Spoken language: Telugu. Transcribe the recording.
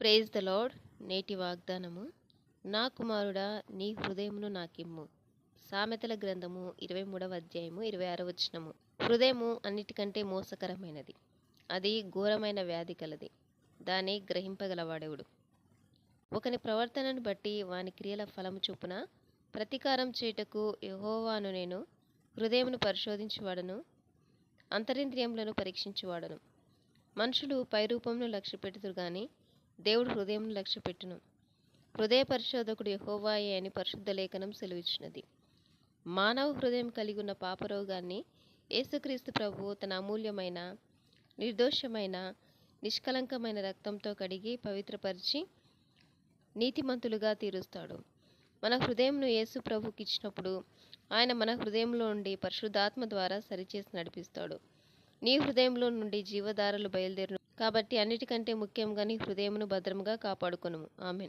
ప్రేజ్ ద లార్డ్ నేటి వాగ్దానము. నా కుమారుడా నీ హృదయమును నాకిమ్ము. సామెతల గ్రంథము ఇరవై మూడవ అధ్యాయము ఇరవై ఆరవ వచనము. హృదయము అన్నిటికంటే మోసకరమైనది. అది ఘోరమైన వ్యాధి కలది. దాన్ని గ్రహింపగలవాడెవడు? ఒకని ప్రవర్తనను బట్టి వాని క్రియల ఫలము చొప్పున ప్రతీకారం చేయుటకు యహోవాను నేను హృదయమును పరిశోధించువాడను అంతరింద్రియములను పరీక్షించువాడను. మనుషులు పైరూపమును లక్ష్యపెడుతురు కానీ దేవుడు హృదయమును లక్ష్యపెట్టును హృదయ పరిశోధకుడు యహోవాయే అని పరిశుద్ధ లేఖనం సెలవిచ్చినది. మానవ హృదయం కలిగి ఉన్న పాపరోగాన్ని యేసుక్రీస్తు ప్రభువు తన అమూల్యమైన నిర్దోషమైన నిష్కలంకమైన రక్తంతో కడిగి పవిత్రపరిచి నీతిమంతులుగా తీరుస్తాడు. మన హృదయంను యేసు ప్రభుకి ఇచ్చినప్పుడు ఆయన మన హృదయంలో నుండి పరిశుద్ధాత్మ ద్వారా సరిచేసి నడిపిస్తాడు. నీ హృదయంలో నుండి జీవధారలు బయలుదేరు కాబట్టి అన్నిటికంటే ముఖ్యంగా నీ హృదయమును భద్రముగా కాపాడుకొనుము. ఆమెన్.